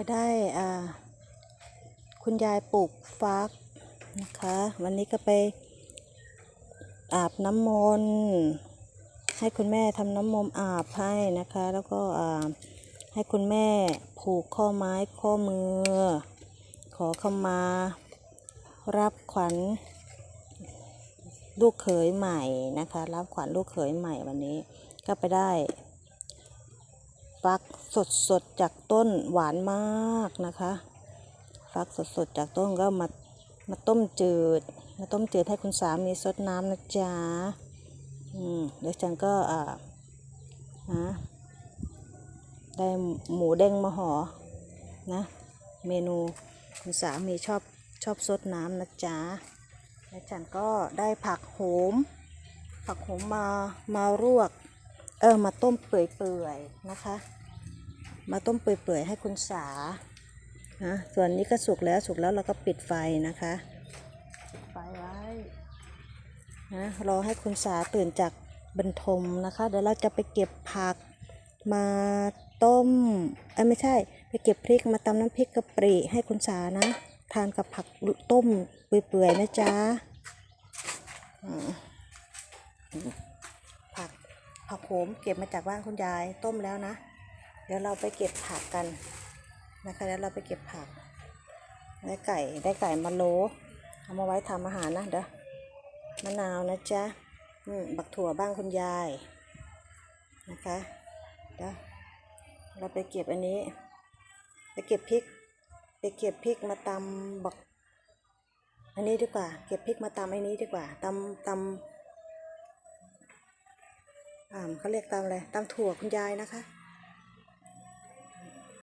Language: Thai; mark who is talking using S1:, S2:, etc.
S1: ไปได้อ่าคุณยายปลูกฟักนะคะ วันนี้ก็ไปอาบน้ำมนต์ให้คุณแม่ทำน้ำมนต์อาบให้นะคะ แล้วก็อ่าให้คุณแม่ผูกข้อไม้ข้อมือ ขอขมา รับขวัญลูกเขยใหม่นะคะ รับขวัญลูกเขยใหม่วันนี้ก็ไปได้ ฟักสดสดจากต้นหวานมากนะคะ ฟักสดสดจากต้นก็มามาต้มจืด มาต้มจืดให้คุณสามีซดน้ำนะจ๊ะอืมเดี๋ยวฉันก็อ่านะได้หมูเด้งมาห่อนะ เมนูคุณสามีชอบชอบซดน้ำนะจ๊ะแล้วฉันก็ได้ผักโหม ผักโหมมามาลวก เออมาต้มเปื่อยๆนะคะ มาต้มเปื่อยๆให้คุณสานะส่วนนี้ก็สุกแล้วสุกแล้วเราก็ปิดไฟนะคะไฟไว้นะรอให้คุณสาตื่นจากบรรทมนะคะ เดี๋ยวเราจะไปเก็บผักมาต้มเอ้ยไม่ใช่ ไปเก็บพริกมาตำน้ำพริกกะปิให้คุณสานะ ทานกับผักต้มเปื่อยๆนะจ๊ะ ผักโขมเก็บมาจากบ้านคุณยายต้มแล้วนะ เดี๋ยวเราไปเก็บผักกันนะคะแล้วเราไปเก็บผัก ได้ไก่ได้ไก่มาโลเอามาไว้ทำอาหารนะเดี๋ยวมะนาวนะจ๊ะบักถั่วบ้างคุณยายนะคะเดี๋ยวเราไปเก็บอันนี้ ไปเก็บพริก ไปเก็บพริกมาตำบัก อันนี้ดีกว่า เก็บพริกมาตำอ้นี้ดีกว่าตำตำ เขาเรียกตามอะไรตามถั่วคุณยายนะคะ